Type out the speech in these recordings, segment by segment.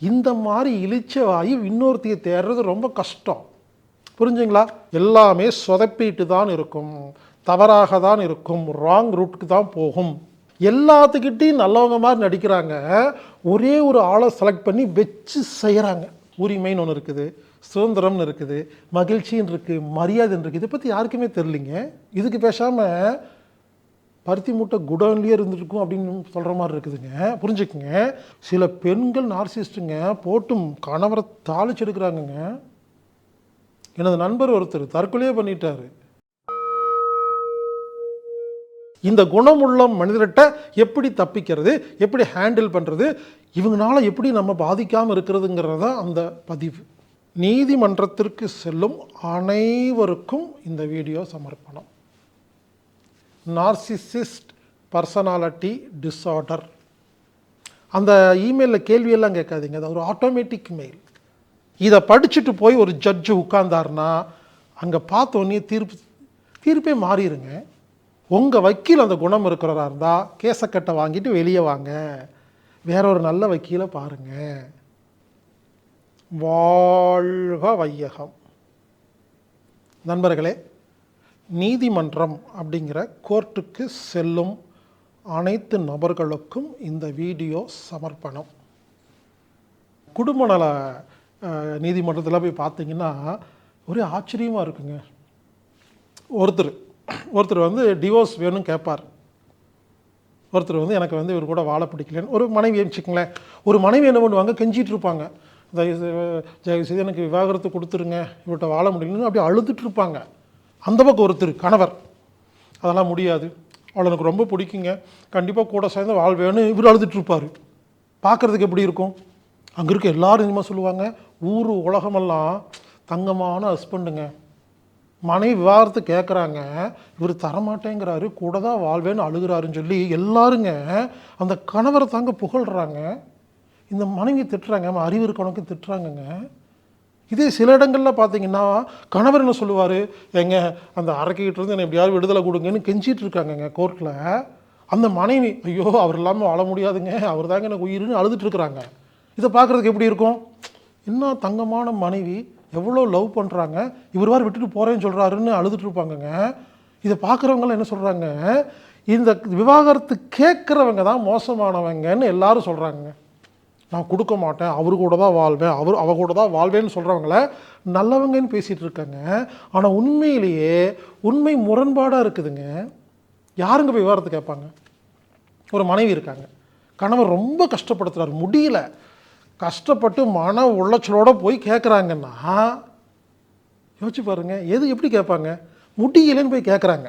இந்த மாதிரி இழிச்ச வாயு இன்னொருத்தையை தேடுறது ரொம்ப கஷ்டம். புரிஞ்சுங்களா? எல்லாமே சொதப்பிட்டு தான் இருக்கும். தவறாக தான் இருக்கும். ராங் ரூட்டுக்கு தான் போகும். எல்லாத்துக்கிட்டையும் நல்லவங்க மாதிரி நடிக்கிறாங்க. ஒரே ஒரு ஆளை செலக்ட் பண்ணி வச்சு செய்கிறாங்க உரிமைன்னு ஒன்று இருக்குது சுதந்திரம்னு இருக்குது மகிழ்ச்சின்னு இருக்குது மரியாதைன்னு இருக்குது இதை பற்றி யாருக்குமே தெரிலிங்க இதுக்கு பேசாமல் பருத்தி மூட்டை குடோன்லேயே இருந்திருக்கும் அப்படின்னு சொல்கிற மாதிரி இருக்குதுங்க. புரிஞ்சுக்குங்க. சில பெண்கள் நார்சிஸ்ட்டுங்க போட்டும் கணவரை தாளிச்சு எடுக்கிறாங்கங்க. எனது நண்பர் ஒருத்தர் தற்கொலையே பண்ணிட்டாரு. இந்த குணமுள்ள மனிதர்கிட்ட எப்படி தப்பிக்கிறது எப்படி ஹேண்டில் பண்ணுறது இவங்களால எப்படி நம்ம பாதிக்காமல் இருக்கிறதுங்கிறது தான் அந்த பதிவு. நீதிமன்றத்திற்கு செல்லும் அனைவருக்கும் இந்த வீடியோ சமர்ப்பணம். நார்சிசிஸ்ட் பர்சனாலிட்டி டிஸார்டர் அந்த இமெயிலில் கேள்வியெல்லாம் கேட்காதீங்க. அது ஒரு ஆட்டோமேட்டிக் மெயில் இதை படிச்சுட்டு போய் ஒரு ஜட்ஜு உட்கார்ந்தாருன்னா அங்கே பார்த்தோன்னே தீர்ப்பு தீர்ப்பே மாறிடுங்க உங்கள் வக்கீல் அந்த குணம் இருக்கிறவரா இருந்தால் கேசக்கட்டை வாங்கிட்டு வெளியே வாங்க. வேற ஒரு நல்ல வக்கீலை பாருங்க. வாழ்க வையகம். நண்பர்களே நீதிமன்றம் அப்படிங்கிற கோர்ட்டுக்கு செல்லும் அனைத்து நபர்களுக்கும் இந்த வீடியோ சமர்ப்பணம். குடும்ப நல நீதிமன்றத்தில் போய் பார்த்தீங்கன்னா ஒரே ஆச்சரியமாக இருக்குங்க. ஒருத்தர் ஒருத்தர் வந்து டிவோர்ஸ் வேணும்னு கேட்பார் ஒருத்தர் வந்து எனக்கு வந்து இவர் கூட வாழ பிடிக்கலன்னு ஒரு மனைவி வச்சுக்கங்களேன் ஒரு மனைவி என்ன பண்ணுவாங்க கெஞ்சிட்டு இருப்பாங்க. தயவு செய்து- தயவு செய்து எனக்கு விவாகரத்து கொடுத்துருங்க இவர்கிட்ட வாழ முடியலன்னு அப்படியே அழுதுட்டு இருப்பாங்க. அந்த பக்கம் ஒருத்தர் கணவர். அதெல்லாம் முடியாது. அவளை எனக்கு ரொம்ப பிடிக்குங்க. கண்டிப்பாக கூட சேர்ந்து வாழ்வேன்னு இவர் அழுதுட்டுருப்பார் பார்க்குறதுக்கு எப்படி இருக்கும்? அங்கே இருக்க எல்லாரும் என்னமா சொல்லுவாங்க ஊர் உலகமெல்லாம் தங்கமான ஹஸ்பண்டுங்க மனைவி விவாகரத்து கேட்குறாங்க இவர் தரமாட்டேங்கிறாரு கூட தான் வாழ்வேன்னு அழுகிறாருன்னு சொல்லி எல்லாருங்க அந்த கணவரை தாங்க புகழ்கிறாங்க இந்த மனைவி திட்டுறாங்க அறிவு இருக்கவனுக்கு திட்டுறாங்கங்க. இதே சில இடங்களில் பார்த்தீங்கன்னா கணவர் என்ன சொல்லுவார்? எங்க அந்த அரைக்கிட்டு இருந்து என்னை எப்படியாவது விடுதலை கொடுங்கன்னு கெஞ்சிட்டு இருக்காங்கங்க கோர்ட்டில் அந்த மனைவி ஐயோ அவர் இல்லாமல் வாழ முடியாதுங்க. அவர் தாங்க எனக்கு உயிர்னு அழுதுட்டு இருக்கிறாங்க. இதை பார்க்குறதுக்கு எப்படி இருக்கும்? என்ன தங்கமான மனைவி எவ்வளோ லவ் பண்ணுறாங்க இவர் வார் விட்டுட்டு போகிறேன்னு சொல்கிறாருன்னு அழுதுட்டு இருப்பாங்கங்க. இதை பார்க்குறவங்களாம் என்ன சொல்கிறாங்க இந்த விவாகரத்து கேட்குறவங்க தான் மோசமானவங்கன்னு எல்லாரும் சொல்கிறாங்க நான் கொடுக்க மாட்டேன் அவரு கூட தான் வாழ்வேன் அவர் அவ கூட தான் வாழ்வேன்னு சொல்கிறவங்கள நல்லவங்கன்னு பேசிகிட்டு இருக்காங்க. ஆனால் உண்மையிலேயே உண்மை முரண்பாடாக இருக்குதுங்க. யாருங்க போய் விவாகரத்து கேட்பாங்க? ஒரு மனைவி இருக்காங்க. கணவர் ரொம்ப கஷ்டப்படுத்துறாரு முடியல. கஷ்டப்பட்டு மன உளைச்சலோடு போய் கேட்குறாங்கன்னா யோசிச்சு பாருங்க எது எப்படி கேட்பாங்க? முடியலன்னு போய் கேட்குறாங்க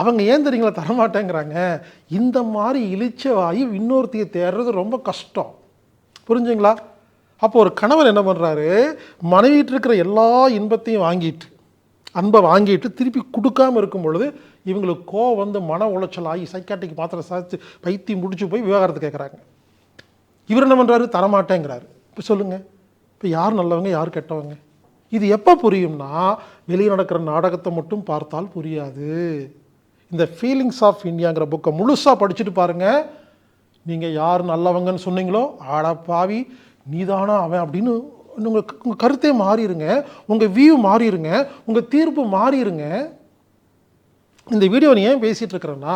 அவங்க ஏன் தெரியுங்களா தரமாட்டேங்கிறாங்க? இந்த மாதிரி இழிச்ச வாயு இன்னொருத்தையை தேடுறது ரொம்ப கஷ்டம். புரிஞ்சுங்களா? அப்போ ஒரு கணவர் என்ன பண்ணுறாரு மனைவிட்டு இருக்கிற எல்லா இன்பத்தையும் வாங்கிட்டு அன்பை வாங்கிட்டு திருப்பி கொடுக்காமல் இருக்கும் பொழுது இவங்களுக்கு கோவம் வந்து மன உளைச்சல் ஆகி சைக்காட்டிக் பாத்திரம் சாதிச்சு பைத்தியம் முடிச்சு போய் விவகாரத்தை கேட்குறாங்க இவர் என்ன பண்ணுறாரு தரமாட்டேங்கிறாரு. இப்போ சொல்லுங்கள் இப்போ யார் நல்லவங்க யார் கெட்டவங்க? இது எப்போ புரியும்னா வெளியே நடக்கிற நாடகத்தை மட்டும் பார்த்தால் புரியாது. இந்த ஃபீலிங்ஸ் ஆஃப் இந்தியாங்கிற புக்கை முழுசாக படிச்சுட்டு பாருங்கள் நீங்கள் யார் நல்லவங்கன்னு சொன்னீங்களோ ஆடா பாவி நீதானா அவன்? அப்படின்னு உங்கள் உங்கள் கருத்தே மாறிடுங்க உங்கள் வியூ மாறிடுங்க உங்கள் தீர்ப்பு மாறிடுங்க இந்த வீடியோ நீ ஏன் பேசிகிட்டு இருக்கிறேன்னா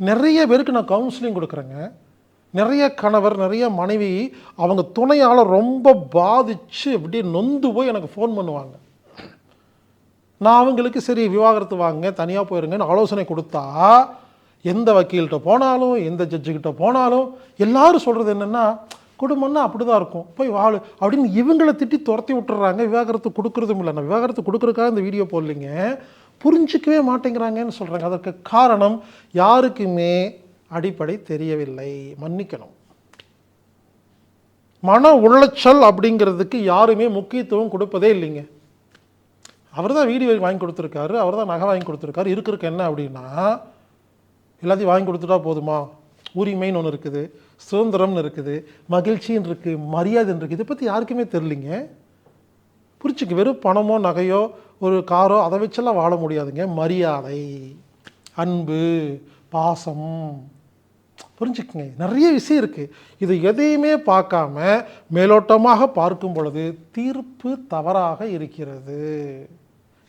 நிறைய பேருக்கு நான் கவுன்சிலிங் கொடுக்குறேங்க. நிறைய கணவர் நிறைய மனைவி அவங்க துணையால் ரொம்ப பாதிச்சு அப்படியே நொந்து போய் எனக்கு ஃபோன் பண்ணுவாங்க. நான் அவங்களுக்கு சரி விவாகரத்து வாங்க தனியாக போயிருங்கன்னு ஆலோசனை கொடுத்தா எந்த வக்கீல்கிட்ட போனாலும் எந்த ஜட்ஜுக்கிட்ட போனாலும் எல்லாரும் சொல்கிறது என்னென்னா குடும்பம்னா அப்படி தான் இருக்கும். போய் வாழ். அப்படின்னு இவங்களை திட்டி துரத்தி விட்டுறாங்க. விவாகரத்து கொடுக்குறதும் இல்லை. நான் விவாகரத்து கொடுக்குறதுக்காக இந்த வீடியோ போடலைங்க. புரிஞ்சிக்கவே மாட்டேங்கிறாங்கன்னு சொல்கிறாங்க அதற்கு காரணம் யாருக்குமே அடிப்படை தெரியவில்லை. மன்னிக்கணும். மன உளைச்சல் அப்படிங்கிறதுக்கு யாருமே முக்கியத்துவம் கொடுப்பதே இல்லைங்க. அவர் தான் வீடியோ வாங்கி கொடுத்துருக்காரு அவர் தான் நகை வாங்கி கொடுத்துருக்காரு. இருக்கிறதுக்கு என்ன அப்படின்னா எல்லாத்தையும் வாங்கி கொடுத்துட்டா போதுமா? உரிமைன்னு ஒன்று இருக்குது சுதந்திரம்னு இருக்குது மகிழ்ச்சின்னு இருக்குது மரியாதைன்னு இருக்குது இதை பற்றி யாருக்குமே தெரிலிங்க புரிச்சுக்கு வெறும் பணமோ நகையோ ஒரு காரோ அதை வச்செல்லாம் வாழ முடியாதுங்க. மரியாதை அன்பு பாசம். புரிஞ்சுக்குங்க நிறைய விஷயம் இருக்குது இது எதையுமே பார்க்காம மேலோட்டமாக பார்க்கும் பொழுது தீர்ப்பு தவறாக இருக்கிறது.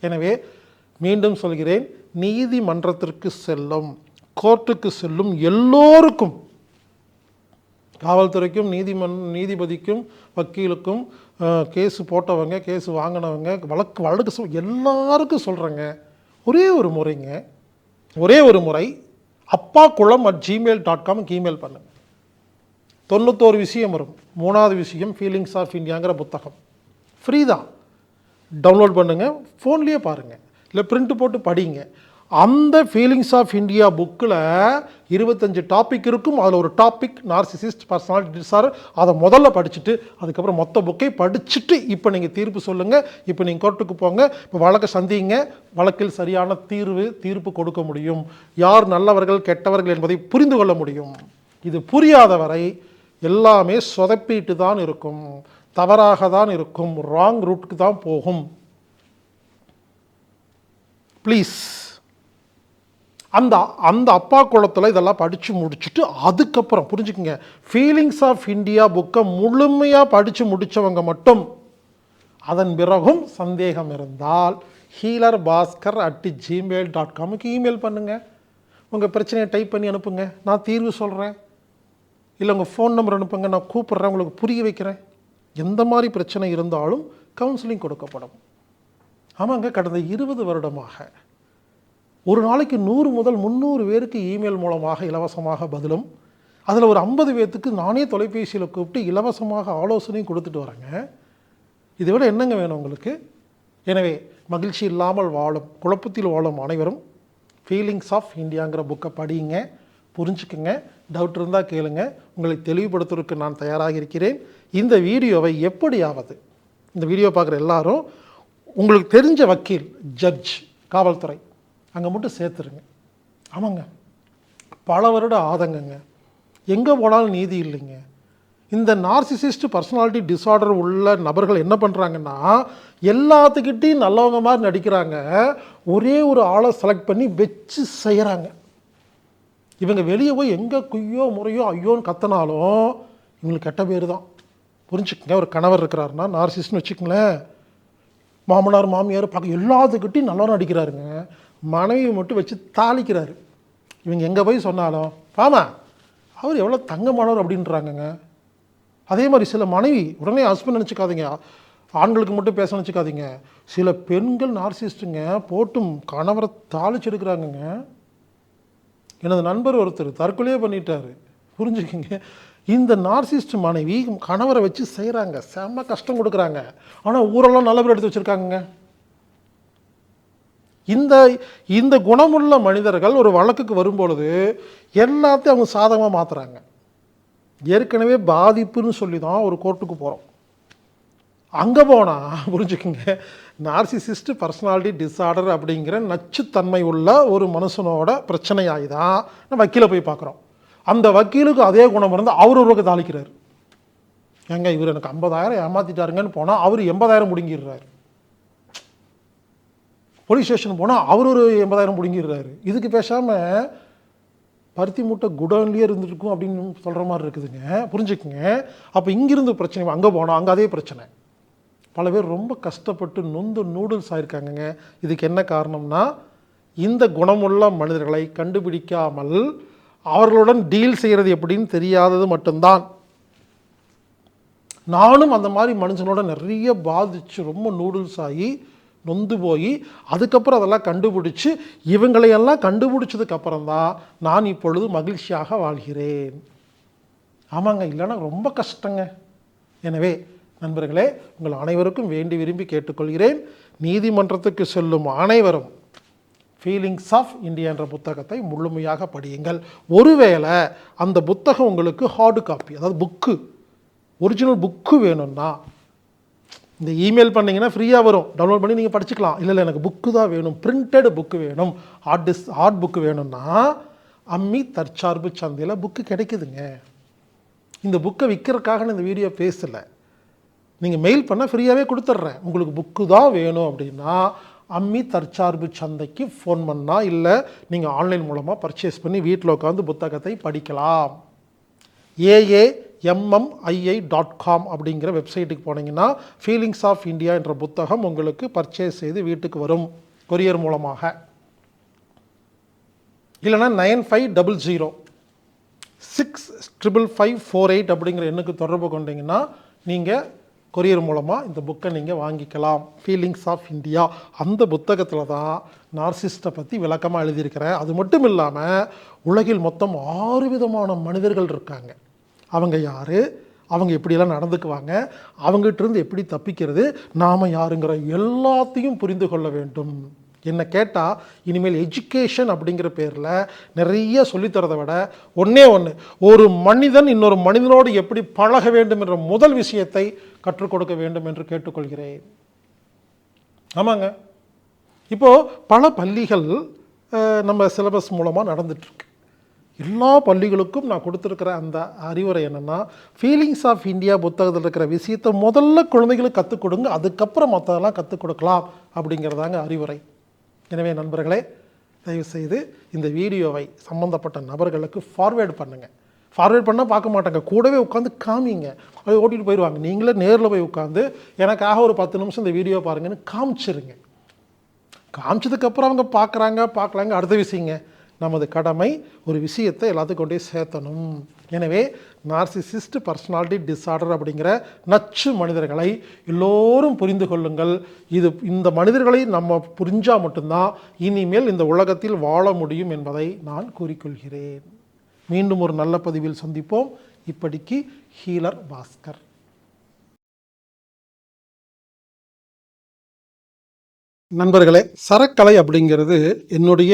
எனவே மீண்டும் சொல்கிறேன் நீதிமன்றத்திற்கு செல்லும் கோர்ட்டுக்கு செல்லும் எல்லோருக்கும் காவல்துறைக்கும் நீதிமன் நீதிபதிக்கும் வக்கீலுக்கும் கேஸு போட்டவங்க கேஸு வாங்கினவங்க வழக்கு வழக்கு சொல் எல்லாருக்கும் சொல்கிறேங்க ஒரே ஒரு முறைங்க. ஒரே ஒரு முறை அப்பா குளம் அட் ஜிமெயில் டாட் காம்க்கு இமெயில் பண்ணுங்க தொண்ணூத்தோரு விஷயம் வரும். மூணாவது விஷயம் ஃபீலிங்ஸ் ஆஃப் இந்தியாங்கிற புத்தகம். ஃப்ரீ தான். டவுன்லோட் பண்ணுங்கள் ஃபோன்லேயே பாருங்கள் இல்லை பிரிண்ட்டு போட்டு படிங்க. அந்த ஃபீலிங்ஸ் ஆஃப் இந்தியா புக்கில் இருபத்தஞ்சு டாபிக் இருக்கும். அதில் ஒரு டாபிக் நார்சிசிஸ்ட் பர்சனாலிட்டி டிசார் அதை முதல்ல படிச்சுட்டு அதுக்கப்புறம் மொத்த புக்கை படிச்சுட்டு இப்போ நீங்கள் தீர்ப்பு சொல்லுங்கள் இப்போ நீங்கள் கோர்ட்டுக்கு போங்க. இப்போ வழக்கை சந்திங்க. வழக்கில் சரியான தீர்வு தீர்ப்பு கொடுக்க முடியும். யார் நல்லவர்கள் கெட்டவர்கள் என்பதை புரிந்து கொள்ள முடியும். இது புரியாத வரை எல்லாமே சொதப்பிட்டு தான் இருக்கும். தவறாக தான் இருக்கும் ராங் ரூட்டுக்கு தான் போகும். ப்ளீஸ் அந்த அந்த அப்பா குளத்தில் இதெல்லாம் படித்து முடிச்சுட்டு அதுக்கப்புறம் புரிஞ்சுக்கோங்க. ஃபீலிங்ஸ் ஆஃப் இந்தியா புக்கை முழுமையாக படித்து முடித்தவங்க மட்டும் அதன் பிறகும் சந்தேகம் இருந்தால் healer Bhaskar at Gmail dot காமுக்கு email பண்ணுங்கள் உங்கள் பிரச்சனையை டைப் பண்ணி அனுப்புங்க. நான் தீர்வு சொல்கிறேன் இல்லை உங்கள் ஃபோன் நம்பர் அனுப்புங்க. நான் கூப்பிட்றேன். உங்களுக்கு புரிய வைக்கிறேன். எந்த மாதிரி பிரச்சனை இருந்தாலும் கவுன்சிலிங் கொடுக்கப்படும். ஆமாங்க கடந்த இருபது வருடமாக ஒரு நாளைக்கு நூறு முதல் முந்நூறு பேருக்கு இமெயில் மூலமாக இலவசமாக பதிலும் அதில் ஒரு ஐம்பது பேர்த்துக்கு நானே தொலைபேசியில் கூப்பிட்டு இலவசமாக ஆலோசனையும் கொடுத்துட்டு வரேங்க. இதை விட என்னங்க வேணும் உங்களுக்கு? எனவே மகிழ்ச்சி இல்லாமல் வாழும் குழப்பத்தில் வாழும் அனைவரும் ஃபீலிங்ஸ் ஆஃப் இந்தியாங்கிற புக்கை படியுங்க. புரிஞ்சுக்குங்க டவுட் இருந்தால் கேளுங்க. உங்களை தெளிவுபடுத்துவதற்கு நான் தயாராக இருக்கிறேன். இந்த வீடியோவை எப்படியாவது இந்த வீடியோ பார்க்குற எல்லாரும் உங்களுக்கு தெரிஞ்ச வக்கீல் ஜட்ஜ் காவல்துறை அங்கே மட்டும் சேர்த்துருங்க. ஆமாங்க. பல வருட ஆதங்கங்க. எங்கே போனாலும் நீதி இல்லைங்க. இந்த நார்சிசிஸ்ட் பர்சனாலிட்டி டிஸார்டர் உள்ள நபர்கள் என்ன பண்ணுறாங்கன்னா எல்லாத்துக்கிட்டையும் நல்லவங்க மாதிரி நடிக்கிறாங்க. ஒரே ஒரு ஆளை செலக்ட் பண்ணி வச்சு செய்கிறாங்க இவங்க வெளியே போய் எங்கே குய்யோ முறையோ ஐயோன்னு கத்தினாலும் இவங்களுக்கு கெட்ட பேர் தான். புரிஞ்சுக்கங்க ஒரு கணவர் இருக்கிறாருன்னா நார்சிஸ்ட்னு வச்சுக்கங்களேன். மாமனார் மாமியார் பார்க்க எல்லாத்துக்கிட்டையும் நல்லா நடிக்கிறாருங்க மனைவியை மட்டும் வச்சு தாளிக்கிறாரு. இவங்க எங்கே போய் சொன்னாலும் ஆமா அவர் எவ்வளோ தங்கமானவர் அப்படின்றாங்கங்க. அதே மாதிரி சில மனைவி உடனே ஹஸ்பண்ட் நினச்சிக்காதீங்க. ஆண்களுக்கு மட்டும் பேச நினச்சிக்காதீங்க. சில பெண்கள் நார்சிஸ்ட்டுங்க போட்டும் கணவரை தாளிச்செடுக்கிறாங்கங்க எனது நண்பர் ஒருத்தர் தற்கொலையே பண்ணிட்டாரு. புரிஞ்சுக்கிங்க. இந்த நார்சிஸ்ட் மனைவி கணவரை வச்சு செய்கிறாங்க செம்ம கஷ்டம் கொடுக்குறாங்க. ஆனால் ஊரெல்லாம் நல்ல பேர் எடுத்து வச்சுருக்காங்க இந்த இந்த குணமுள்ள மனிதர்கள் ஒரு வழக்குக்கு வரும்பொழுது எல்லாத்தையும் அவங்க சாதகமாக மாற்றுறாங்க ஏற்கனவே பாதிப்புன்னு சொல்லி தான் ஒரு கோர்ட்டுக்கு போகிறோம் அங்கே போனால் புரிஞ்சுக்கோங்க. நார்சிசிஸ்ட் பர்சனாலிட்டி டிஸார்டர் அப்படிங்கிற நச்சுத்தன்மை உள்ள ஒரு மனுஷனோட பிரச்சனையாகி தான் நம்ம வக்கீலை போய் பார்க்குறோம். அந்த வக்கீலுக்கு அதே குணம் இருந்து அவர் ஒருவருக்கு தாளிக்கிறார். ஏங்க இவர் எனக்கு ஐம்பதாயிரம் ஏமாற்றிட்டாருங்கன்னு போனால் அவர் எண்பதாயிரம் முடிங்கிடுறாரு போலீஸ் ஸ்டேஷன் போனால் அவர் ஒரு எண்பதாயிரம் பிடுங்கிடுறாரு. இதுக்கு பேசாமல் பருத்தி மூட்டை குடோன்லேயே இருந்துருக்கும் அப்படின்னு சொல்கிற மாதிரி இருக்குதுங்க. புரிஞ்சுக்குங்க. அப்போ இங்கிருந்து பிரச்சனை அங்கே போனோம் அங்கே அதே பிரச்சனை. பல பேர் ரொம்ப கஷ்டப்பட்டு நொந்து நூடுல்ஸ் ஆயிருக்காங்கங்க. இதுக்கு என்ன காரணம்னா இந்த குணமுள்ள மனிதர்களை கண்டுபிடிக்காமல் அவர்களுடன் டீல் செய்கிறது எப்படின்னு தெரியாதது மட்டும்தான். நானும் அந்த மாதிரி மனுஷனோட நிறைய பாதிச்சு ரொம்ப நூடுல்ஸ் ஆகி நொந்து போய் அதுக்கப்புறம் அதெல்லாம் கண்டுபிடிச்சி இவங்களையெல்லாம் கண்டுபிடிச்சதுக்கப்புறம் தான் நான் இப்பொழுது மகிழ்ச்சியாக வாழ்கிறேன். ஆமாங்க இல்லைன்னா ரொம்ப கஷ்டங்க. எனவே நண்பர்களே உங்கள் அனைவருக்கும் வேண்டி விரும்பி கேட்டுக்கொள்கிறேன். நீதிமன்றத்துக்கு செல்லும் அனைவரும் ஃபீலிங்ஸ் ஆஃப் இந்தியா என்ற புத்தகத்தை முழுமையாக படியுங்கள். ஒருவேளை அந்த புத்தகம் உங்களுக்கு ஹார்டு காப்பி அதாவது புக்கு ஒரிஜினல் புக்கு வேணும்னா இந்த இமெயில் பண்ணிங்கன்னா ஃப்ரீயாக வரும். டவுன்லோட் பண்ணி நீங்கள் படிச்சுக்கலாம். இல்லை இல்லை எனக்கு புக்கு தான் வேணும். பிரிண்டட் புக்கு வேணும். ஹார்ட் டிஸ் ஹார்ட் புக்கு வேணும்னா அம்மி தற்சார்பு சந்தையில் புக்கு கிடைக்குதுங்க. இந்த புக்கை விற்கிறதுக்காக நான் இந்த வீடியோ பேசலை. நீங்கள் மெயில் பண்ணால் ஃப்ரீயாகவே கொடுத்துட்றேன் உங்களுக்கு புக்கு தான் வேணும் அப்படின்னா அம்மி தற்சார்பு சந்தைக்கு ஃபோன் பண்ணால் இல்லை நீங்கள் ஆன்லைன் மூலமாக பர்ச்சேஸ் பண்ணி வீட்டில் உட்காந்து புத்தகத்தை படிக்கலாம். ஏஏஎம்எம்ஐஐ டாட் காம் அப்படிங்கிற வெப்சைட்டுக்கு போனீங்கன்னா ஃபீலிங்ஸ் ஆஃப் இந்தியா என்ற புத்தகம் உங்களுக்கு பர்ச்சேஸ் செய்து வீட்டுக்கு வரும் கொரியர் மூலமாக. இல்லைன்னா nine five double zero six triple five four eight அப்படிங்கிற எண்ணுக்கு தொடர்பு கொண்டீங்கன்னா நீங்கள் கொரியர் மூலமாக இந்த புக்கை நீங்கள் வாங்கிக்கலாம். ஃபீலிங்ஸ் ஆஃப் இந்தியா அந்த புத்தகத்தில் தான் நார்சிஸ்ட்டை பற்றி விளக்கமாக எழுதியிருக்கிறேன். அது மட்டும் இல்லாமல் உலகில் மொத்தம் ஆறு விதமான மனிதர்கள் இருக்காங்க. அவங்க யார்? அவங்க எப்படியெல்லாம் நடந்துக்குவாங்க? அவங்ககிட்ட இருந்து எப்படி தப்பிக்கிறது? நாம் யாருங்கிற எல்லாத்தையும் புரிந்து கொள்ள வேண்டும். என்னை கேட்டால் இனிமேல் எஜுகேஷன் அப்படிங்கிற பேரில் நிறைய சொல்லித்தரதை விட ஒன்றே ஒன்று ஒரு மனிதன் இன்னொரு மனிதனோடு எப்படி பழக வேண்டும் என்ற முதல் விஷயத்தை கற்றுக் கொடுக்க வேண்டும் என்று கேட்டுக்கொள்கிறேன். ஆமாங்க. இப்போது பல பள்ளிகள் நம்ம சிலபஸ் மூலமாக நடந்துட்டுருக்கு. எல்லா பள்ளிகளுக்கும் நான் கொடுத்துருக்கிற அந்த அறிவுரை என்னென்னா ஃபீலிங்ஸ் ஆஃப் இந்தியா புத்தகத்தில் இருக்கிற விஷயத்தை முதல்ல குழந்தைகளுக்கு கற்றுக் கொடுங்க அதுக்கப்புறம் மற்றதெல்லாம் கற்றுக் கொடுக்கலாம் அப்படிங்கிறதாங்க அறிவுரை. எனவே நண்பர்களே தயவுசெய்து இந்த வீடியோவை சம்மந்தப்பட்ட நபர்களுக்கு ஃபார்வேர்டு பண்ணுங்கள் ஃபார்வேர்ட் பண்ணால் பார்க்க மாட்டாங்க. கூடவே உட்காந்து காமிங்க. அது ஓட்டிகிட்டு போயிடுவாங்க. நீங்களே நேரில் போய் உட்காந்து எனக்காக ஒரு பத்து நிமிஷம் இந்த வீடியோ பாருங்கன்னு காமிச்சிருங்க. காமிச்சதுக்கப்புறம் அவங்க பார்க்குறாங்க பார்க்கலாங்க. அடுத்த விஷயங்க. நமது கடமை ஒரு விஷயத்தை எல்லாத்துக்கும் கொண்டே சேர்த்தணும். எனவே நார்சிசிஸ்ட் பர்சனாலிட்டி டிஸார்டர் அப்படிங்கிற நச்சு மனிதர்களை எல்லோரும் புரிந்து கொள்ளுங்கள். இது இந்த மனிதர்களை நம்ம புரிஞ்சால் மட்டும்தான் இனிமேல் இந்த உலகத்தில் வாழ முடியும் என்பதை நான் கூறிக்கொள்கிறேன். மீண்டும் ஒரு நல்ல பதிவில் சந்திப்போம். இப்படிக்கு ஹீலர் பாஸ்கர். நண்பர்களே சரக்கலை அப்படிங்கிறது என்னுடைய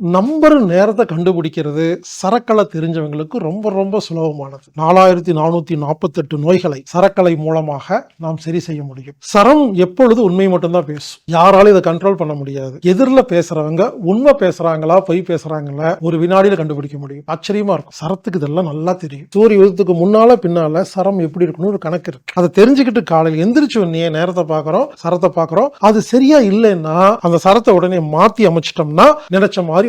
நம்பர் நேரத்தை கண்டுபிடிக்கிறது சரக்கலை தெரிஞ்சவங்களுக்கு ரொம்ப ரொம்ப சுலபமானது. நாலாயிரத்தி நானூத்தி நாற்பத்தெட்டு நோய்களை சரக்கலை மூலமாக நாம் சரி செய்ய முடியும். சரம் எப்பொழுது உண்மை மட்டும்தான் பேசும். யாராலும் இதை கண்ட்ரோல் பண்ண முடியாது. எதிரில் பேசுறவங்க உண்மை பேசுறாங்களா பொய் பேசுறாங்களா ஒரு வினாடியில கண்டுபிடிக்க முடியும். ஆச்சரியமா இருக்கும். சரத்துக்கு இதெல்லாம் நல்லா தெரியும். சூரிய உதயத்துக்கு முன்னால பின்னால சரம் எப்படி இருக்கணும் ஒரு கணக்கு இருக்கு. அதை தெரிஞ்சுக்கிட்டு காலையில் எந்திரிச்சு உடனே நேரத்தை பார்க்கறோம் சரத்தை பார்க்கறோம். அது சரியா இல்லைன்னா அந்த சரத்தை உடனே மாத்தி அமைச்சிட்டோம்னா நினைச்ச மாதிரி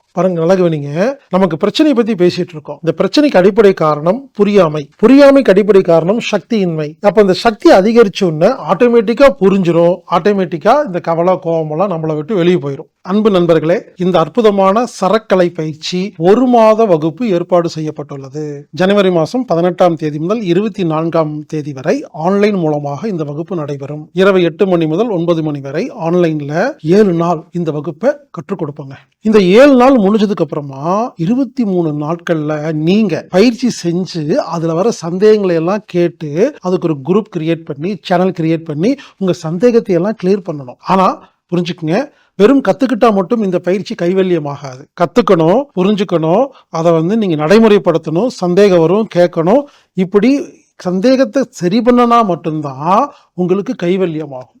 பாருங்க நல்லா கவனிங்க. நமக்கு பிரச்சனையை பத்தி பேசிட்டு இருக்கோம். இந்த பிரச்சனைக்கு அடிப்படை காரணம் புரியாமை. புரியாமைக்கு அடிப்படை காரணம் சக்தியின்மை. அப்ப இந்த சக்தி அதிகரிச்ச உடனே ஆட்டோமேட்டிக்கா புரிஞ்சிடும் ஆட்டோமேட்டிக்கா இந்த கவலை கோபமெல்லாம் நம்மளை விட்டு வெளியே போயிடும் அன்பு நண்பர்களே இந்த அற்புதமான சரக்கலை பயிற்சி ஒரு மாத வகுப்பு ஏற்பாடு செய்யப்பட்டுள்ளது. ஜனவரி மாதம் பதினெட்டாம் தேதி முதல் இருபத்தி நான்காம் தேதி வரை ஆன்லைன் மூலமாக இந்த வகுப்பு நடைபெறும். இரவு எட்டு மணி முதல் ஒன்பது மணி வரை ஆன்லைன்ல ஏழு நாள் இந்த வகுப்பை கற்றுக் கொடுப்போங்க. இந்த ஏழு நாள் முடிஞ்சதுக்கு அப்புறமா இருபத்தி மூணு நாட்கள்ல நீங்க பயிற்சி செஞ்சு அதுல வர சந்தேகங்களை எல்லாம் கேட்டு அதுக்கு ஒரு குரூப் கிரியேட் பண்ணி சேனல் கிரியேட் பண்ணி உங்க சந்தேகத்தை எல்லாம் கிளியர் பண்ணணும். ஆனா புரிஞ்சுக்குங்க. வெறும் கத்துக்கிட்டா மட்டும் இந்த பயிற்சி கைவல்யமாகாது. கத்துக்கணும் புரிஞ்சுக்கணும் அதை வந்து நீங்க நடைமுறைப்படுத்தணும் சந்தேகம் வரும் கேட்கணும். இப்படி சந்தேகத்தை சரி பண்ணனா மட்டும்தான் உங்களுக்கு கைவல்யமாகும்.